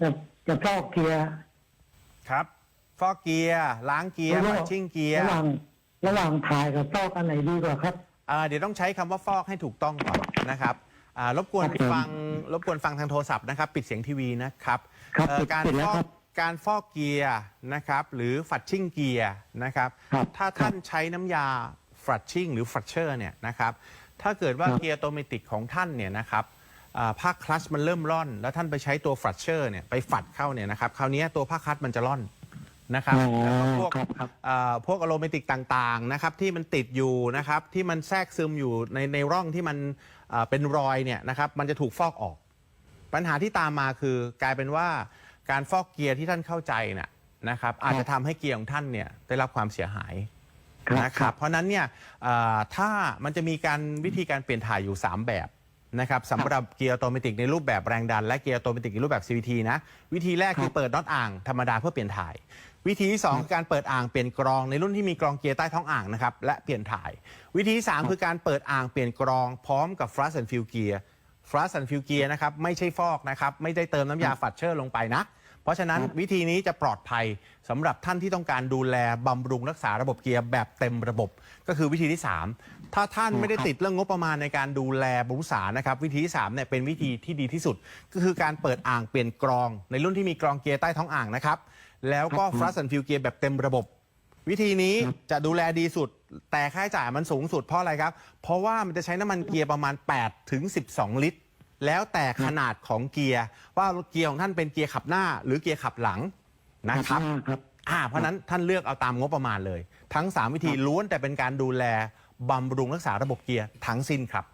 จะจะฟอกเกียร์ครับ ฟอกเกียร์ ล้างเกียร์ระหปัว่าดงชิ่งเกียร์ระหว่างระหว่างถ่ายกับฟอกอันไหนดีกว่าครับ อ่าเดี๋ยวต้องใช้คำว่าฟอกให้ถูกต้องก่อนนะครับอ่ารบกวนครับผมฟังรบกวนฟังทางโทรศัพท์นะครับ ปิดเสียงทีวีนะครับครับเอ่อปิดการปิดแล้ฟวอครักบการฟอกเกียร์นะครับ หรือฝัดชิ่งเกียร์นะครับ ครับถ้าท่านใช้น้ำยาฝัดชิ่งหรือฝัดเชอร์เนี่ยนะครับ ถ้าเกิดว่าครับ เกียร์ออโตเมติกของท่านเนี่ยนะครับ อ่าภาคคลัตชมันเริ่มร่อน แล้วท่านไปใช้ตัวฝัดเชอร์เนี่ยไปฝัดเข้าเนี่ยนะครับคราวนี้ตัวภาคคลัตชมันจะร่อนนะครับอ๋อแล้วก็พวกครับครับอ่าพวกอะโรเมติกต่างๆนะครับที่มันติดอยู่นะครับที่มันแทรกซึมอยู่ในในร่องที่มันอ่าเป็นรอยเนี่ยนะครับมันจะถูกฟอกออก ปัญหาที่ตามมาคือกลายเป็นว่าการฟอกเกียร์ที่ท่านเข้าใจน่ะนะครับอาจจะทำให้เกียร์ของท่านเนี่ยได้รับความเสียหายครับนะคครัรับบเพราะฉะนั้นเนี่ยอ่าถ้ามันจะมีการวิธีการเปลี่ยนถ่ายอยู่ 3 แบบ นะครับสำหรับเกียร์ออโตเมติกในรูปแบบแรงดัน และเกียร์ออโตเมติกในรูปแบบ CVT นะวิธีแรกคือครับเปิดน็อตอ่างธรรมดาเพื่อเปลี่ยนถ่าย วิธีที่สองคือการเปิดอ่างเปลี่ยนกรองในรุ่นที่มีกรองเกียร์ใต้ท้องอ่างนะครับและเปลี่ยนถ่าย วิธีที่สามคือการเปิดอ่างเปลี่ยนกรองพร้อมกับ flush and fill gear flush and fill gear นะครับไม่ใช่ฟอกนะครับไม่ได้เติมน้ำยาฝัดเชอร์ลงไปนะ เพราะฉะนั้นครับวิธีนี้จะปลอดภัยสำหรับท่านที่ต้องการดูแลบำรุงรักษาระบบเกียร์แบบเต็มระบบ ก็คือวิธีที่ 3 ถ้าท่านไม่ได้ติดเรื่องงบประมาณในการดูแลบำรุงรักษานะครับวิธีที่3เนี่ยเป็นวิธีที่ดีที่สุด ก็คือการเปิดอ่างเปลี่ยนกรอง ในรุ่นที่มีกรองเกียร์ใต้ท้องอ่างนะครับแล้วก็ครับ flush and fill gear แบบเต็มระบบ วิธีนี้ครับจะดูแลดีสุด แต่ค่าใช้จ่ายมันสูงสุดเพราะอะไรครับ เพราะว่ามันจะใช้น้ำมันเกียร์ประมาณ 8 ถึง 12 ลิตร แล้วแต่ขนาดของเกียร์ ว่าเกียร์ของท่านเป็นเกียร์ขับหน้า หรือเกียร์ขับหลังนะครับครับอ่าเพราะฉะนั้นท่านเลือกเอาตามงบประมาณเลย ทั้ง 3 วิธีล้วนแต่เป็นการดูแลบำรุงรักษาระบบเกียร์ทั้งสิ้นครับ